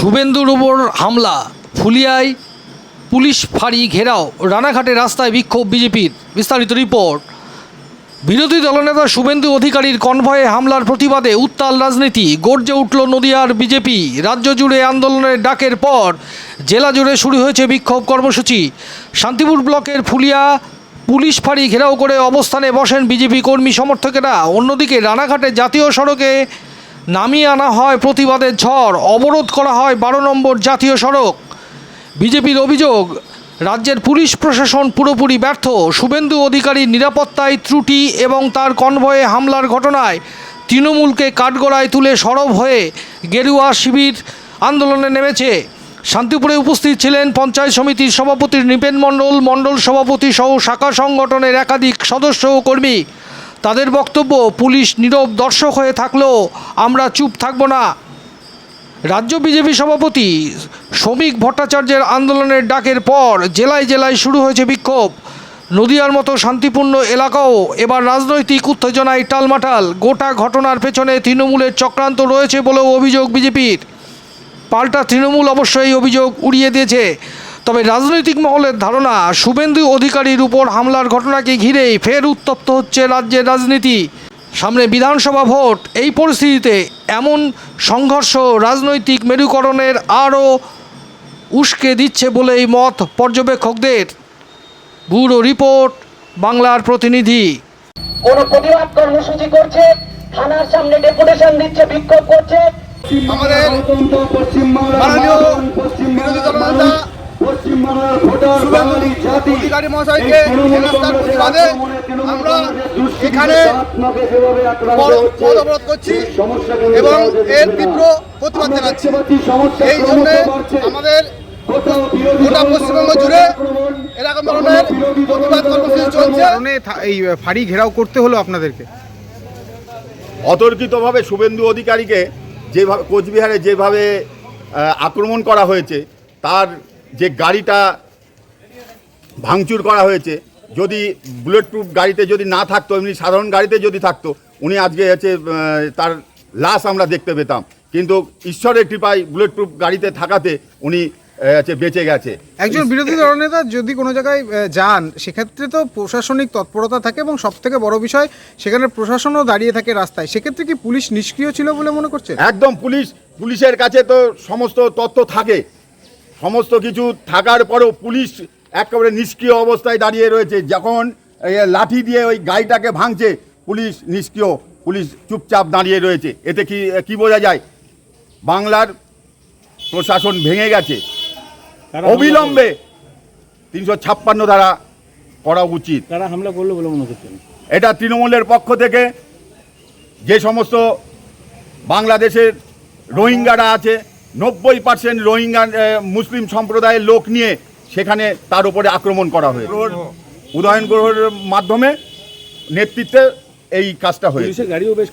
শুভেন্দুর উপর হামলা, ফুলিয়ায় পুলিশ ফাঁড়ি ঘেরাও, রানাঘাটে রাস্তায় বিক্ষোভ বিজেপির, বিস্তারিত রিপোর্ট। বিরোধী দলনেতা শুভেন্দু অধিকারীর কনভয়ে হামলার প্রতিবাদে উত্তাল রাজনীতি, গর্জে উঠল নদিয়ার বিজেপি। রাজ্য জুড়ে আন্দোলনের ডাকের পর জেলা জুড়ে শুরু হয়েছে বিক্ষোভ কর্মসূচি। শান্তিপুর ব্লকের ফুলিয়া পুলিশ ফাঁড়ি ঘেরাও করে অবস্থানে বসেন বিজেপি কর্মী সমর্থকেরা। অন্যদিকে রানাঘাটে জাতীয় সড়কে নামিয়ে আনা হয় প্রতিবাদের ঝড়। অবরোধ করা হয় বারো নম্বর জাতীয় সড়ক। বিজেপির অভিযোগ, রাজ্যের পুলিশ প্রশাসন পুরোপুরি ব্যর্থ। শুভেন্দু অধিকারীর নিরাপত্তায় ত্রুটি এবং তার কনভয়ে হামলার ঘটনায় তৃণমূলকে কাঠগড়ায় তুলে সরব হয়ে গেরুয়া শিবির আন্দোলনে নেমেছে। শান্তিপুরে উপস্থিত ছিলেন পঞ্চায়েত সমিতির সভাপতি নৃপেন মণ্ডল মণ্ডল সভাপতি সহ শাখা সংগঠনের একাধিক সদস্য ও কর্মী। তাদের বক্তব্য পুলিশ নীরব দর্শক হয়ে থাকলেও আমরা চুপ থাকব না। রাজ্য বিজেপি সভাপতি শ্রমিক ভট্টাচার্যের আন্দোলনের ডাকের পর জেলায় জেলায় শুরু হয়েছে বিক্ষোভ। নদিয়ার মতো শান্তিপূর্ণ এলাকাও এবার রাজনৈতিক উত্তেজনায় টালমাটাল। গোটা ঘটনার পেছনে তৃণমূলের চক্রান্ত রয়েছে বলেও অভিযোগ বিজেপির। পাল্টা তৃণমূল অবশ্যই অভিযোগ উড়িয়ে দিয়েছে। তবে রাজনৈতিক মহলের ধারণা শুভেন্দু অধিকারীর উপর হামলার ঘটনাকে ঘিরেই ফের উত্তপ্ত হচ্ছে রাজ্যের রাজনীতি। সামনে বিধানসভা ভোট এই পরিস্থিতিতে এমন সংঘর্ষ রাজনৈতিক মেরুকরণের আরও উস্কে দিচ্ছে বলেই মত পর্যবেক্ষকদের। ব্যুরো রিপোর্ট বাংলার প্রতিনিধি। কোন প্রতিবাদ কর্মসূচি করছে থানার সামনে ডেপুটেশন দিচ্ছে বিক্ষোভ করছে। আমাদের মাননীয় বিরোধী দলনেতা শুভেন্দু অধিকারী মহাশয়কে হেনস্থার প্রতিবাদে আমরা এখানে পদ- পদ অবরোধ করছি এবং এর তীব্র প্রতিবাদ জানাচ্ছি। এই জন্য আমাদের গোটা পশ্চিমবঙ্গ জুড়ে এরকম ধরনের প্রতিবাদ কর্মসূচি চলছে। এই ফাঁড়ি ঘেরাও করতে হলো আপনাদেরকে। অতর্কিতভাবে শুভেন্দু অধিকারীকে যেভাবে কোচবিহারে যেভাবে আক্রমণ করা হয়েছে তার যে গাড়িটা ভাঙচুর করা হয়েছে যদি বুলেট প্রুফ গাড়িতে যদি না থাকতো এমনি সাধারণ গাড়িতে যদি থাকতো উনি আজকে হচ্ছে তার লাশ আমরা দেখতে পেতাম। কিন্তু ঈশ্বরের কৃপায় বুলেট প্রুফ গাড়িতে থাকাতে উনি হচ্ছে বেঁচে গেছে। একজন বিরোধী দলনেতা যদি কোনো জায়গায় যান সেক্ষেত্রে তো প্রশাসনিক তৎপরতা থাকে এবং সব থেকে বড় বিষয় সেখানে প্রশাসনও দাঁড়িয়ে থাকে রাস্তায়। সেক্ষেত্রে কি পুলিশ নিষ্ক্রিয় ছিল বলে মনে করছে একদম পুলিশ পুলিশের কাছে তো সমস্ত তথ্য থাকে। সমস্ত কিছু থাকার পরেও পুলিশ একেবারে নিষ্ক্রিয় অবস্থায় দাঁড়িয়ে রয়েছে। যখন লাঠি দিয়ে ওই গাড়িটাকে ভাঙছে পুলিশ নিষ্ক্রিয় পুলিশ চুপচাপ দাঁড়িয়ে রয়েছে। এতে কি কি বোঝা যায়? বাংলার প্রশাসন ভেঙে গেছে। অবিলম্বে তিনশো ছাপ্পান্ন ধারা করা উচিত। কারা হামলা করল বলে মনে করছেন? এটা তৃণমূলের পক্ষ থেকে যে সমস্ত বাংলাদেশের রোহিঙ্গারা আছে নব্বই পার্সেন্ট রোহিঙ্গা মুসলিম সম্প্রদায়ের লোক নিয়ে সেখানে তার উপরে আক্রমণ করা হয়েছে। উদয়ন গ্রহের মাধ্যমে নেতৃত্বে এই কাজটা হয়েছে। পুলিশের গাড়িও বেশ